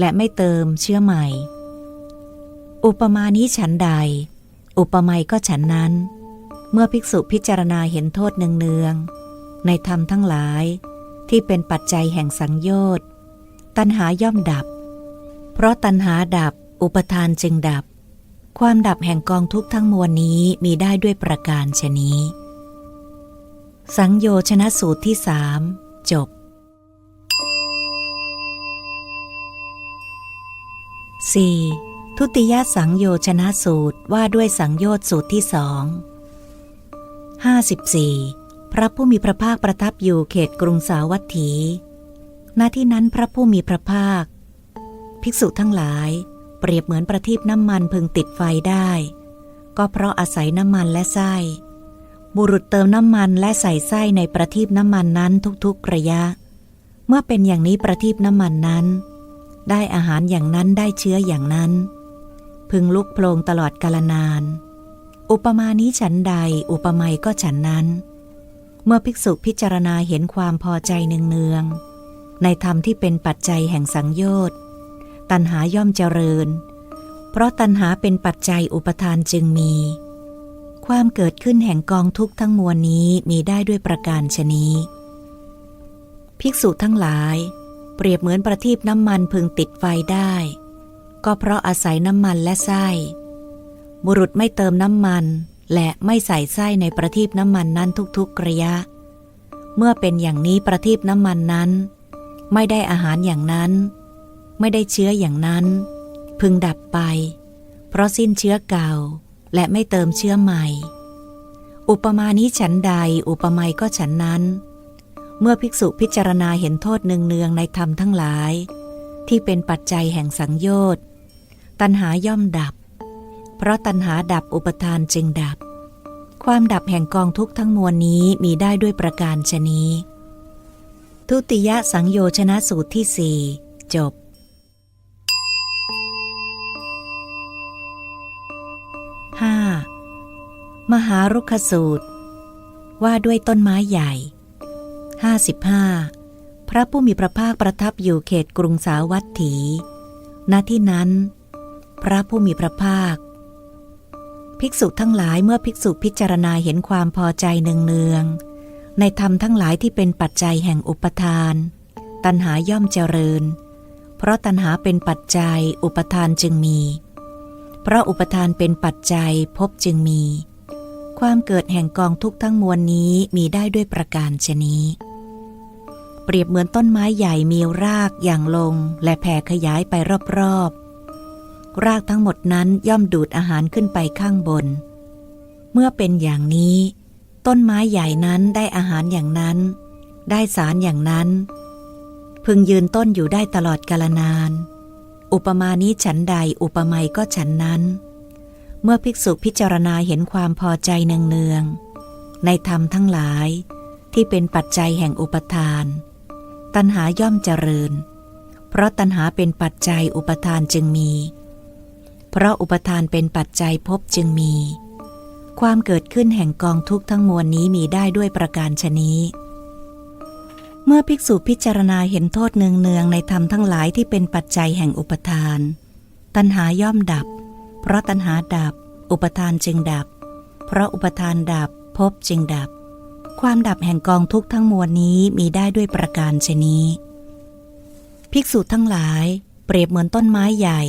และไม่เติมเชื้อใหม่ อุปมานี้ฉันใด อุปไมยก็ฉันนั้น เมื่อภิกษุพิจารณาเห็นโทษเนืองๆในธรรมทั้งหลายที่เป็นปัจจัยแห่งสังโยชน์ตัณหาย่อมดับ เพราะตัณหาดับอุปทานจึงดับ ความดับแห่งกองทุกข์ทั้งมวลนี้มีได้ด้วยประการชนี้ สังโยชนะสูตรที่สามจบ 4. ทุติยสังโยชนะสูตรว่าด้วยสังโยชน์สูตรที่สอง 54. พระผู้มีพระภาคประทับอยู่เขตกรุงสาวัตถี ณ ที่นั้นพระผู้มีพระภาค ภิกษุทั้งหลาย เปรียบเหมือนประทีปน้ำมันพึงติดไฟได้ ก็เพราะอาศัยน้ำมันและไส้ บุรุษเติมน้ำมันและใส่ไส้ในประทีปน้ำมันนั้นทุกๆระยะ เมื่อเป็นอย่างนี้ประทีปน้ำมันนั้น ได้อาหารอย่างนั้นได้เชื้ออย่างนั้น พึงลุกโพลงตลอดกาลนาน อุปมานี้ฉันใดอุปไมยก็ฉันนั้น เมื่อภิกษุพิจารณาเห็นความพอใจเนืองๆในธรรมที่เป็นปัจจัยแห่งสังโยชน์ตัณหาย่อมเจริญ เพราะตัณหาเป็นปัจจัยอุปทานจึงมี ความเกิดขึ้นแห่งกองทุกข์ทั้งมวลนี้มีได้ด้วยประการชนี้ภิกษุทั้งหลาย เปรียบเหมือนประทีปน้ำมันพึงติดไฟได้ ก็เพราะอาศัยน้ำมันและไส้ บุรุษไม่เติมน้ำมัน และไม่ใส่ไส้ในประทีปน้ำมันนั้นทุกๆระยะ เมื่อเป็นอย่างนี้ประทีปน้ำมันนั้น ไม่ได้อาหารอย่างนั้น ไม่ได้เชื้ออย่างนั้น พึงดับไป เพราะสิ้นเชื้อเก่า และไม่เติมเชื้อใหม่ อุปมานี้ฉันใดอุปไมยก็ฉันนั้น เมื่อภิกษุพิจารณาเห็นโทษเนืองๆในธรรมทั้งหลาย ที่เป็นปัจจัยแห่งสังโยชน์ตัณหาย่อมดับ เพราะตัณหาดับอุปทานจึงดับ ความดับแห่งกองทุกข์ทั้งมวลนี้มีได้ด้วยประการชนี้ ทุติยสังโยชนะสูตรที่สี่จบ 5. มหารุกขสูตร ว่าด้วยต้นไม้ใหญ่ 55. พระผู้มีพระภาคประทับอยู่เขตกรุงสาวัตถี ณ ที่นั้น พระผู้มีพระภาค ภิกษุทั้งหลายเมื่อภิกษุพิจารณาเห็นความพอใจเนืองๆ ในธรรมทั้งหลายที่เป็นปัจจัยแห่งอุปทาน ตัณหาย่อมเจริญ เพราะตัณหาเป็นปัจจัยอุปทานจึงมี เพราะอุปทานเป็นปัจจัยภพจึงมีความเกิดแห่งกองทุกข์ทั้งมวลนี้มีได้ด้วยประการชนี้ เปรียบเหมือนต้นไม้ใหญ่มีรากอย่างลง และแผ่ขยายไปรอบๆ รากทั้งหมดนั้นย่อมดูดอาหารขึ้นไปข้างบน เมื่อเป็นอย่างนี้ ต้นไม้ใหญ่นั้นได้อาหารอย่างนั้น ได้สารอย่างนั้น พึงยืนต้นอยู่ได้ตลอดกาลนาน อุปมานี้ฉันใดอุปไมยก็ฉันนั้น เมื่อภิกษุพิจารณาเห็นความพอใจเนืองๆในธรรมทั้งหลายที่เป็นปัจจัยแห่งอุปทาน ตัณหาย่อมเจริญ เพราะตัณหาเป็นปัจจัยอุปทานจึงมี เพราะอุปทานเป็นปัจจัยภพจึงมี ความเกิดขึ้นแห่งกองทุกข์ทั้งมวลนี้มีได้ด้วยประการชนี้ เมื่อภิกษุพิจารณาเห็นโทษเนืองๆในธรรมทั้งหลายที่เป็นปัจจัยแห่งอุปทาน ตัณหาย่อมดับ เพราะตัณหาดับ อุปทานจึงดับ เพราะอุปทานดับภพจึงดับ ความดับแห่งกองทุกข์ทั้งมวลนี้มีได้ด้วยประการชนี้ ภิกษุทั้งหลาย เปรียบเหมือนต้นไม้ใหญ่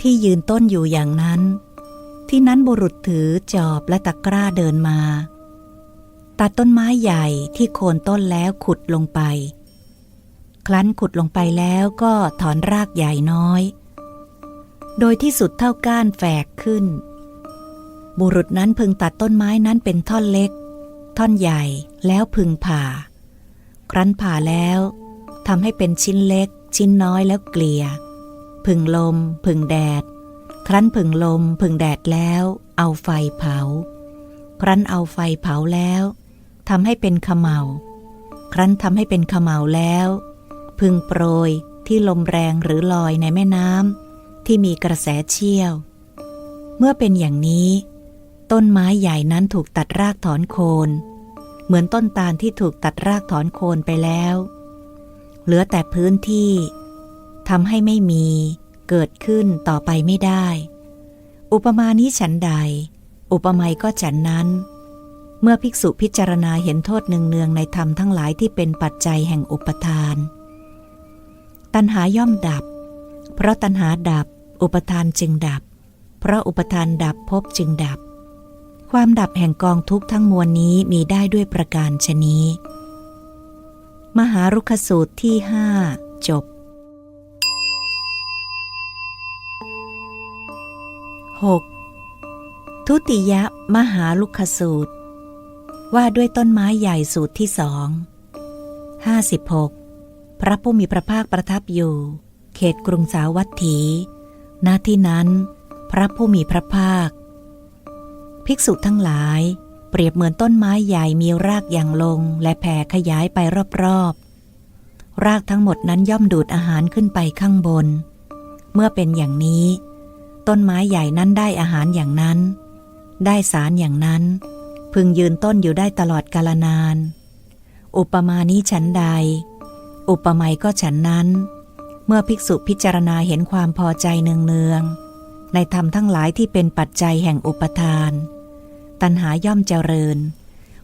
ที่ยืนต้นอยู่อย่างนั้น ที่นั้นบุรุษถือจอบและตะกร้าเดินมา ตัดต้นไม้ใหญ่ที่โคนต้นแล้วขุดลงไปครั้นขุดลงไปแล้วก็ถอนรากใหญ่น้อย โดยที่สุดเท่าก้านแฝกขึ้น บุรุษนั้นพึงตัดต้นไม้นั้นเป็นท่อนเล็ก ท่อนใหญ่แล้วพึงผ่า ครั้นผ่าแล้วทำให้เป็นชิ้นเล็ก ชิ้นน้อยแล้วเกลี่ย พึงลม พึงแดด ครั้นพึงลม พึงแดดแล้ว เอาไฟเผา ครั้นเอาไฟเผาแล้วทำให้เป็นขมเหลาครั้นทำให้เป็นขมเหลาแล้ว พึงโปรยที่ลมแรงหรือลอยในแม่น้ำที่มีกระแสเชี่ยว เมื่อเป็นอย่างนี้ ต้นไม้ใหญ่นั้นถูกตัดรากถอนโคน เหมือนต้นตาลที่ถูกตัดรากถอนโคนไปแล้ว เหลือแต่พื้นที่ทำให้ไม่มี เกิดขึ้นต่อไปไม่ได้ อุปมานี้ฉันใด อุปไมยก็ฉันนั้น เมื่อภิกษุพิจารณาเห็นโทษเนืองๆในธรรมทั้งหลายที่เป็นปัจจัยแห่งอุปทาน ตัณหาย่อมดับ เพราะตัณหาดับ อุปทานจึงดับ เพราะอุปทานดับภพจึงดับ ความดับแห่งกองทุกข์ทั้งมวลนี้มีได้ด้วยประการชนี้ มหารุกขสูตรที่ห้าจบ 6. ทุติยมหาลุกขสูตร ว่าด้วยต้นไม้ใหญ่สูตรที่สองห้าสิบหกพระผู้มีพระภาคประทับอยู่ เขตกรุงสาวัตถี ณที่นั้น พระผู้มีพระภาค ภิกษุทั้งหลาย เปรียบเหมือนต้นไม้ใหญ่มีรากอย่างลงและแผ่ขยายไปรอบๆ รากทั้งหมดนั้นย่อมดูดอาหารขึ้นไปข้างบน เมื่อเป็นอย่างนี้ ต้นไม้ใหญ่นั้นได้อาหารอย่างนั้น ได้สารอย่างนั้น พึงยืนต้นอยู่ได้ตลอดกาลนาน อุปมานี้ฉันใด อุปไมยก็ฉันนั้น เมื่อภิกษุพิจารณาเห็นความพอใจเนืองๆ ในธรรมทั้งหลายที่เป็นปัจจัยแห่งอุปทาน ตัณหาย่อมเจริญ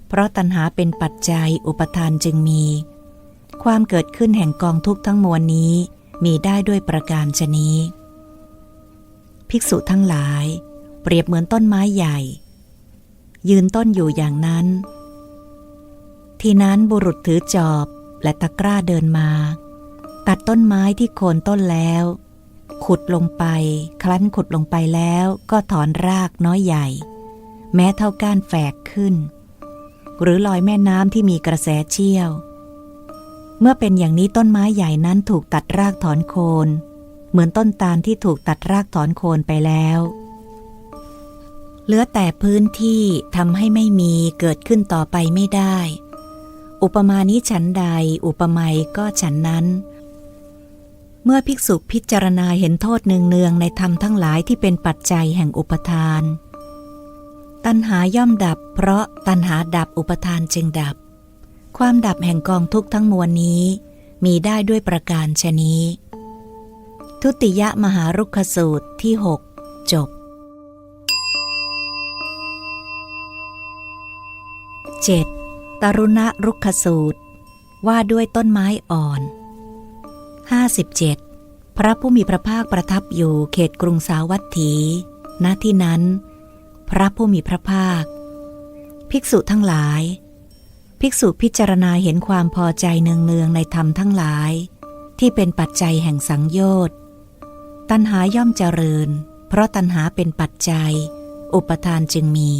เพราะตัณหาเป็นปัจจัยอุปทานจึงมี ความเกิดขึ้นแห่งกองทุกข์ทั้งมวลนี้มีได้ด้วยประการชนี้ ภิกษุทั้งหลาย เปรียบเหมือนต้นไม้ใหญ่ ยืนต้นอยู่อย่างนั้น ทีนั้นบุรุษถือจอบและตะกร้าเดินมา ตัดต้นไม้ที่โคนต้นแล้ว ขุดลงไป คลั้นขุดลงไปแล้วก็ถอนรากน้อยใหญ่ แม้เท่าก้านแฝกขึ้น หรือลอยแม่น้ำที่มีกระแสเชี่ยว เมื่อเป็นอย่างนี้ต้นไม้ใหญ่นั้นถูกตัดรากถอนโคน เหมือนต้นตาลที่ถูกตัดรากถอนโคนไปแล้วเหลือแต่พื้นที่ทำให้ไม่มีเกิดขึ้นต่อไปไม่ได้ อุปมานี้ฉันใดอุปไมยก็ฉันนั้น เมื่อภิกษุพิจารณาเห็นโทษเนืองๆในธรรมทั้งหลายที่เป็นปัจจัยแห่งอุปทาน ตัณหาย่อมดับ เพราะตัณหาดับอุปทานจึงดับ ความดับแห่งกองทุกข์ทั้งมวลนี้ มีได้ด้วยประการชนี้ ทุติยมหารุกขสูตรที่หกจบ 7. ตรุณรุกขสูตร ว่าด้วยต้นไม้อ่อน 57. พระผู้มีพระภาคประทับอยู่เขตกรุงสาวัตถี ณ ที่นั้น พระผู้มีพระภาค ภิกษุทั้งหลาย ภิกษุพิจารณาเห็นความพอใจเนืองๆในธรรมทั้งหลาย ที่เป็นปัจจัยแห่งสังโยชน์ ตัณหาย่อมเจริญ เพราะตัณหาเป็นปัจจัย อุปทานจึงมี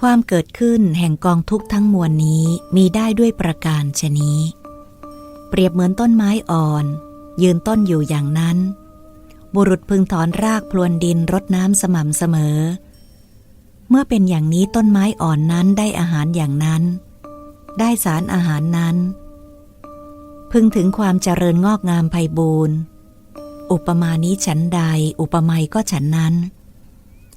ความเกิดขึ้นแห่งกองทุกข์ทั้งมวลนี้มีได้ด้วยประการชนี้ เปรียบเหมือนต้นไม้อ่อน ยืนต้นอยู่อย่างนั้น บุรุษพึงถอนรากพลวนดินรดน้ำสม่ำเสมอ เมื่อเป็นอย่างนี้ต้นไม้อ่อนนั้นได้อาหารอย่างนั้น ได้สารอาหารนั้น พึงถึงความเจริญงอกงามไพบูรณ์อุปมานี้ฉันใด อุปไมยก็ฉันนั้น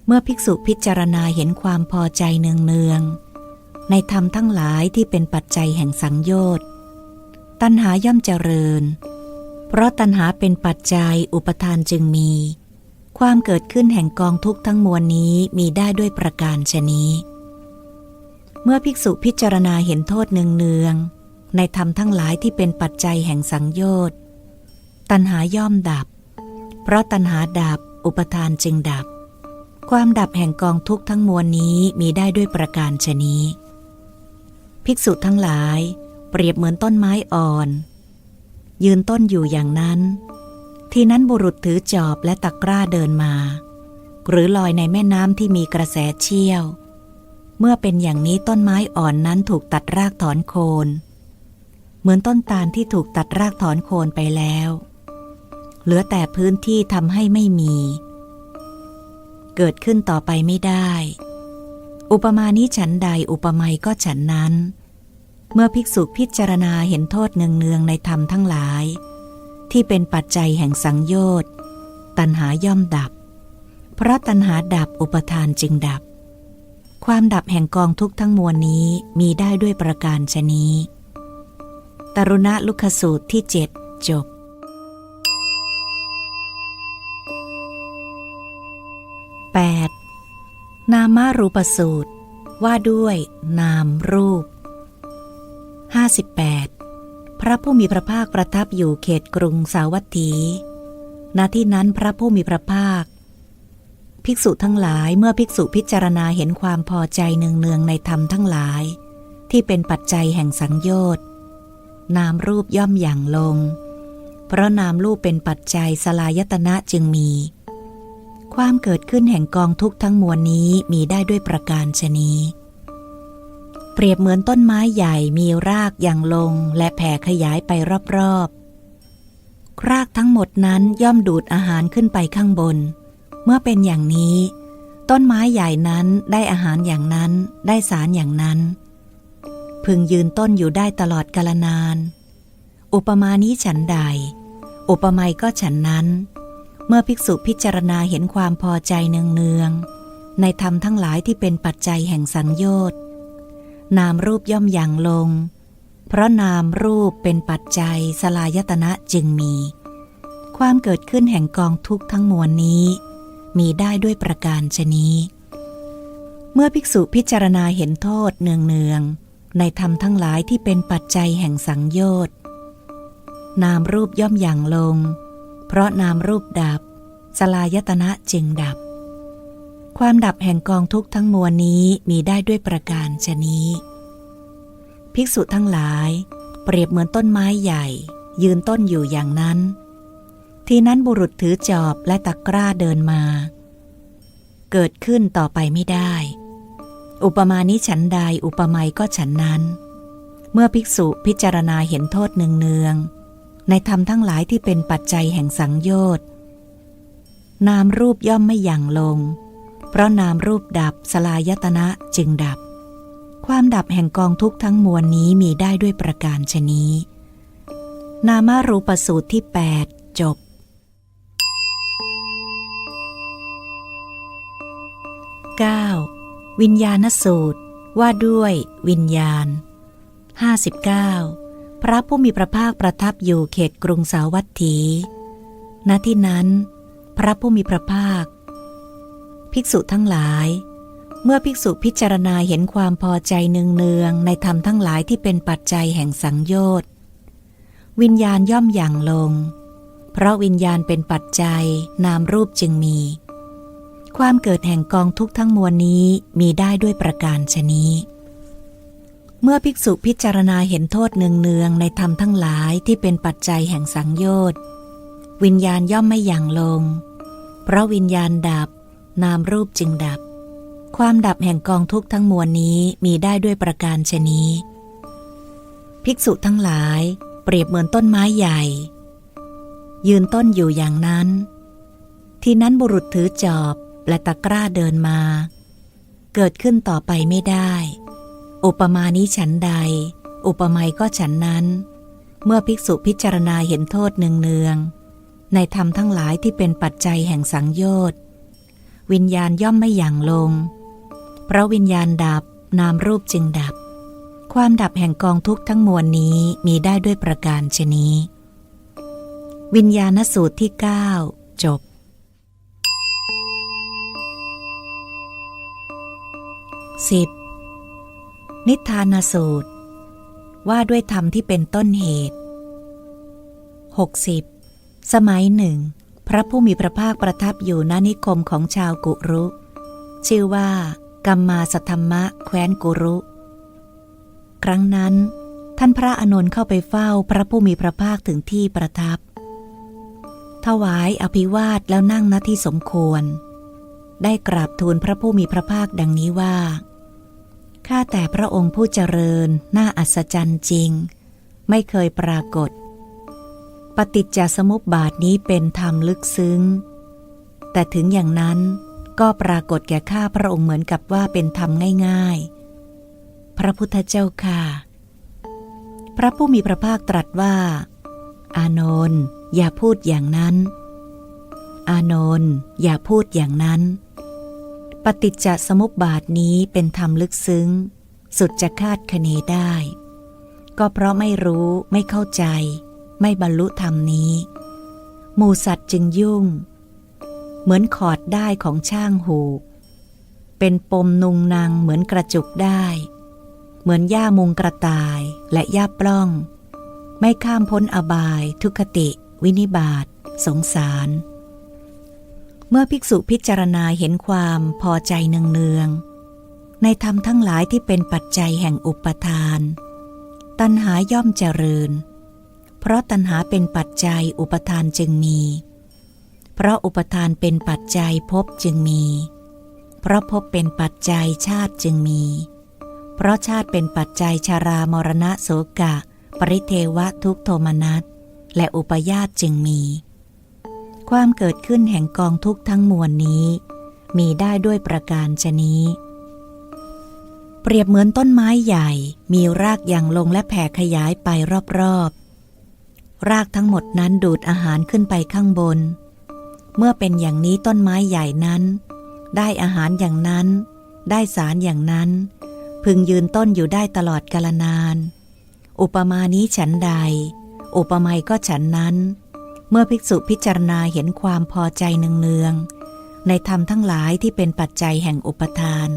เมื่อภิกษุพิจารณาเห็นความพอใจเนืองๆในธรรมทั้งหลายที่เป็นปัจจัยแห่งสังโยชน์ ตัณหาย่อมเจริญ เพราะตัณหาเป็นปัจจัยอุปทานจึงมี ความเกิดขึ้นแห่งกองทุกข์ทั้งมวลนี้มีได้ด้วยประการชนี้ เมื่อภิกษุพิจารณาเห็นโทษเนืองๆในธรรมทั้งหลายที่เป็นปัจจัยแห่งสังโยชน์ตัณหาย่อมดับ เพราะตัณหาดับอุปทานจึงดับ ความดับแห่งกองทุกข์ทั้งมวลนี้มีได้ด้วยประการชนี้ ภิกษุทั้งหลาย ปรียบเหมือนต้นไม้อ่อน ยืนต้นอยู่อย่างนั้น ที่นั้นบุรุษถือจอบและตะกร้าเดินมา หรือลอยในแม่น้ำที่มีกระแสเชี่ยว เมื่อเป็นอย่างนี้ต้นไม้อ่อนนั้นถูกตัดรากถอนโคน เหมือนต้นตาลที่ถูกตัดรากถอนโคนไปแล้ว เหลือแต่พื้นที่ทำให้ไม่มี เกิดขึ้นต่อไปไม่ได้ อุปมานี้ฉันใดอุปไมยก็ฉันนั้น เมื่อภิกษุพิจารณาเห็นโทษเนืองๆในธรรมทั้งหลาย ที่เป็นปัจจัยแห่งสังโยชน์ตัณหาย่อมดับ เพราะตัณหาดับอุปทานจึงดับ ความดับแห่งกองทุกข์ทั้งมวลนี้มีได้ด้วยประการชนี้ ตรุณลุคสูตรที่เจ็ดจบแปดนามารูปสูตร ว่าด้วย นามรูป 58. พระผู้มีพระภาคประทับอยู่เขตกรุงสาวัตถี ณ ที่นั้นพระผู้มีพระภาค ภิกษุทั้งหลายเมื่อภิกษุพิจารณาเห็นความพอใจเนืองๆในธรรมทั้งหลาย ที่เป็นปัจจัยแห่งสังโยชน์นามรูปย่อมอย่างลง เพราะนามรูปเป็นปัจจัยสลายตนะจึงมี ความเกิดขึ้นแห่งกองทุกข์ทั้งมวลนี้มีได้ด้วยประการชนี้ เปรียบเหมือนต้นไม้ใหญ่มีรากอย่างลงและแผ่ขยายไปรอบๆ รากทั้งหมดนั้นย่อมดูดอาหารขึ้นไปข้างบน เมื่อเป็นอย่างนี้ ต้นไม้ใหญ่นั้นได้อาหารอย่างนั้นได้สารอย่างนั้น พึงยืนต้นอยู่ได้ตลอดกาลนาน อุปมานี้ฉันใด อุปไมยก็ฉันนั้น เมื่อภิกษุพิจารณาเห็นความพอใจเนืองๆในธรรมทั้งหลายที่เป็นปัจจัยแห่งสังโยชน์ นามรูปย่อมอย่างลง เพราะนามรูปเป็นปัจจัยสลายตนะจึงมี ความเกิดขึ้นแห่งกองทุกข์ทั้งมวลนี้ มีได้ด้วยประการชนี้ เมื่อภิกษุพิจารณาเห็นโทษเนืองๆในธรรมทั้งหลายที่เป็นปัจจัยแห่งสังโยชน์นามรูปย่อมอย่างลง เพราะนามรูปดับ สลายตนะจึงดับ ความดับแห่งกองทุกข์ทั้งมวลนี้มีได้ด้วยประการชนี้ ภิกษุทั้งหลาย เปรียบเหมือนต้นไม้ใหญ่ ยืนต้นอยู่อย่างนั้น ทีนั้นบุรุษถือจอบและตะกร้าเดินมา เกิดขึ้นต่อไปไม่ได้ อุปมานี้ฉันใดอุปไมยก็ฉันนั้น เมื่อภิกษุพิจารณาเห็นโทษเนืองๆในธรรมทั้งหลายที่เป็นปัจจัยแห่งสังโยชน์นามรูปย่อมไม่หยั่งลง เพราะนามรูปดับสลายตนะจึงดับ ความดับแห่งกองทุกทั้งมวลนี้มีได้ด้วยประการชนี้ นามารูปสูตรที่ 8 จบ 9. วิญญาณสูตรว่าด้วยวิญญาณ 59. พระผู้มีพระภาคประทับอยู่เขตกรุงสาวัตถี ณที่นั้น พระผู้มีพระภาค ภิกษุทั้งหลาย เมื่อภิกษุพิจารณาเห็นความพอใจเนืองๆในธรรมทั้งหลายที่เป็นปัจจัยแห่งสังโยชน์วิญญาณย่อมอย่างลง เพราะวิญญาณเป็นปัจจัยนามรูปจึงมี ความเกิดแห่งกองทุกข์ทั้งมวลนี้มีได้ด้วยประการชนี้ เมื่อภิกษุพิจารณาเห็นโทษเนืองๆในธรรมทั้งหลายที่เป็นปัจจัยแห่งสังโยชน์วิญญาณย่อมไม่อย่างลง เพราะวิญญาณดับ นามรูปจึงดับ ความดับแห่งกองทุกข์ทั้งมวลนี้มีได้ด้วยประการชนี้ ภิกษุทั้งหลาย เปรียบเหมือนต้นไม้ใหญ่ ยืนต้นอยู่อย่างนั้น ที่นั้นบุรุษถือจอบและตะกร้าเดินมา เกิดขึ้นต่อไปไม่ได้ อุปมานี้ฉันใด อุปไมยก็ฉันนั้น เมื่อภิกษุพิจารณาเห็นโทษเนืองๆในธรรมทั้งหลายที่เป็นปัจจัยแห่งสังโยชน์ วิญญาณย่อมไม่หยั่งลง เพราะวิญญาณดับนามรูปจึงดับ ความดับแห่งกองทุกข์ทั้งมวลนี้มีได้ด้วยประการชนี้ วิญญาณสูตรที่ 9 จบ 10. นิทานสูตร ว่าด้วยธรรมที่เป็นต้นเหตุ 60. สมัยหนึ่ง พระผู้มีพระภาคประทับอยู่ณนิคมของชาวกุรุ ชื่อว่า กัมมาสธรรมะแคว้นกุรุ ครั้งนั้น ท่านพระอนนท์เข้าไปเฝ้าพระผู้มีพระภาคถึงที่ประทับ ถวายอภิวาทแล้วนั่งณที่สมควร ได้กราบทูลพระผู้มีพระภาคดังนี้ว่าข้าแต่พระองค์ผู้เจริญน่าอัศจรรย์จริง ไม่เคยปรากฏ ปฏิจจสมุปบาทนี้เป็นธรรมลึกซึ้ง แต่ถึงอย่างนั้นก็ปรากฏแก่ข้าพระองค์เหมือนกับว่าเป็นธรรมง่าย ๆ พระพุทธเจ้าค่ะ พระผู้มีพระภาคตรัสว่า อานนท์อย่าพูดอย่างนั้น อานนท์อย่าพูดอย่างนั้น ปฏิจจสมุปบาทนี้เป็นธรรมลึกซึ้ง สุดจะคาดคะเนได้ ก็เพราะไม่รู้ไม่เข้าใจ ไม่บรรลุธรรมนี้ หมูสัตว์จึงยุ่ง เหมือนขอดได้ของช่างหูก เป็นปมนุงนางเหมือนกระจุกได้ เหมือนหญ้ามุงกระต่ายและหญ้าปล้อง ไม่ข้ามพ้นอบายทุคติ วินิบาตสงสาร เมื่อภิกษุพิจารณาเห็นความพอใจเนืองๆในธรรมทั้งหลายที่เป็นปัจจัยแห่งอุปทาน ตัณหาย่อมเจริญ เพราะตัณหาเป็นปัจจัยอุปทานจึงมี เพราะอุปทานเป็นปัจจัยภพจึงมี เพราะภพเป็นปัจจัยชาติจึงมี เพราะชาติเป็นปัจจัยชารามรณะโสกะ ปริเทวะทุกโทมนัสและอุปยาตจึงมี ความเกิดขึ้นแห่งกองทุกทั้งมวลนี้ มีได้ด้วยประการชนี้เปรียบเหมือนต้นไม้ใหญ่ มีรากอย่างลงและแผ่ขยายไปรอบๆ รากทั้งหมดนั้นดูดอาหารขึ้นไปข้างบน เมื่อเป็นอย่างนี้ต้นไม้ใหญ่นั้น ได้อาหารอย่างนั้น ได้สารอย่างนั้น พึงยืนต้นอยู่ได้ตลอดกาลนาน อุปมานี้ฉันใด อุปไมยก็ฉันนั้น เมื่อภิกษุพิจารณาเห็นความพอใจเนืองๆในธรรมทั้งหลายที่เป็นปัจจัยแห่งอุปทาน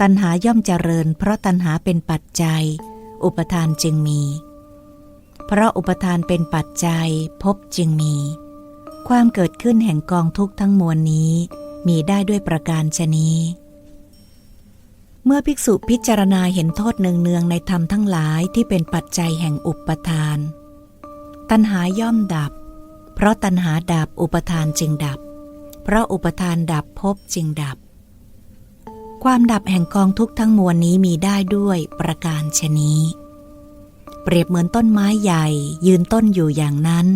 ตัณหาย่อมเจริญ เพราะตัณหาเป็นปัจจัย อุปทานจึงมี เพราะอุปทานเป็นปัจจัยภพจึงมี ความเกิดขึ้นแห่งกองทุกข์ทั้งมวลนี้มีได้ด้วยประการชนี้เมื่อภิกษุพิจารณาเห็นโทษเนืองๆในธรรมทั้งหลายที่เป็นปัจจัยแห่งอุปทาน ตัณหาย่อมดับ เพราะตัณหาดับอุปทานจึงดับ เพราะอุปทานดับภพจึงดับ ความดับแห่งกองทุกข์ทั้งมวลนี้มีได้ด้วยประการชนี้ เปรียบเหมือนต้นไม้ใหญ่ ยืนต้นอยู่อย่างนั้น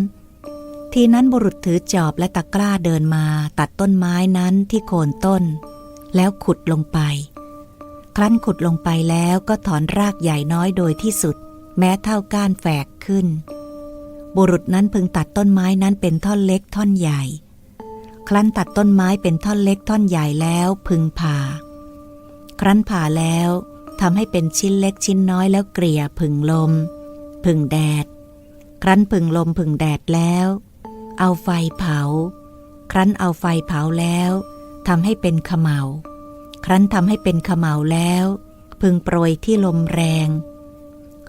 ทีนั้นบุรุษถือจอบและตะกร้าเดินมาตัดต้นไม้นั้นที่โคนต้น แล้วขุดลงไป ครั้นขุดลงไปแล้วก็ถอนรากใหญ่น้อยโดยที่สุด แม้เท่าก้านแฝกขึ้น บุรุษนั้นพึงตัดต้นไม้นั้นเป็นท่อนเล็กท่อนใหญ่ ครั้นตัดต้นไม้เป็นท่อนเล็กท่อนใหญ่แล้วพึงผ่า ครั้นผ่าแล้ว ทำให้เป็นชิ้นเล็กชิ้นน้อยแล้วเกลี่ยผึ่งลมผึ่งแดด ครั้นผึ่งลมผึ่งแดดแล้ว เอาไฟเผา ครั้นเอาไฟเผาแล้วทำให้เป็นขมเหลาครั้นทำให้เป็นขมเหลาแล้ว พึงโปรยที่ลมแรง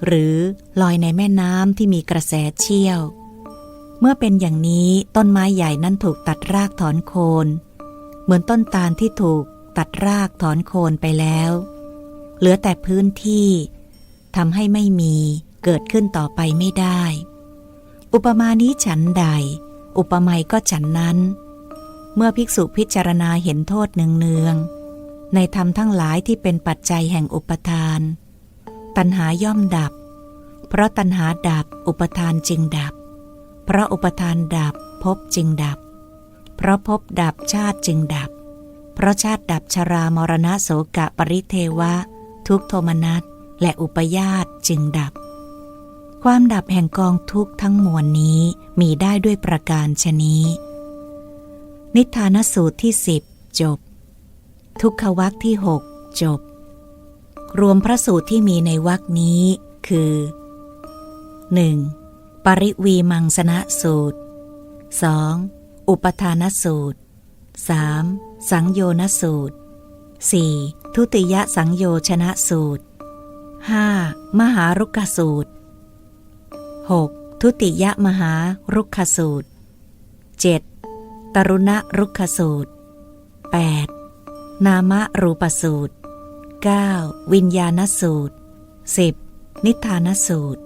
หรือลอยในแม่น้ำที่มีกระแสเชี่ยว เมื่อเป็นอย่างนี้ต้นไม้ใหญ่นั้นถูกตัดรากถอนโคน เหมือนต้นตาลที่ถูกตัดรากถอนโคนไปแล้ว เหลือแต่พื้นที่ทำให้ไม่มีเกิดขึ้นต่อไปไม่ได้ อุปมานี้ฉันใด อุปไมยก็ฉันนั้น เมื่อภิกษุพิจารณาเห็นโทษเนืองๆในธรรมทั้งหลายที่เป็นปัจจัยแห่งอุปทาน ตัณหาย่อมดับ เพราะตัณหาดับอุปทานจึงดับ เพราะอุปทานดับภพจึงดับ เพราะภพดับชาติจึงดับ เพราะชาติดับชรามรณะโสกะปริเทวะ ทุกโทมนัสและอุปยาตจึงดับ ความดับแห่งกองทุกทั้งมวลนี้มีได้ด้วยประการชนี้ นิทานสูตรที่สิบจบ ทุกขวักที่หกจบ รวมพระสูตรที่มีในวักนี้คือ 1. ปริวีมังสนะสูตร 2. อุปทานสูตร 3. สังโยนสูตร 4. ทุติยสังโยชนะสูตร 5. มหารุกขสูตร 6. ทุติยมหารุกขสูตร 7. ตรุณรุกขสูตร 8. นามรูปสูตร 9. วิญญาณสูตร 10. นิทานสูตร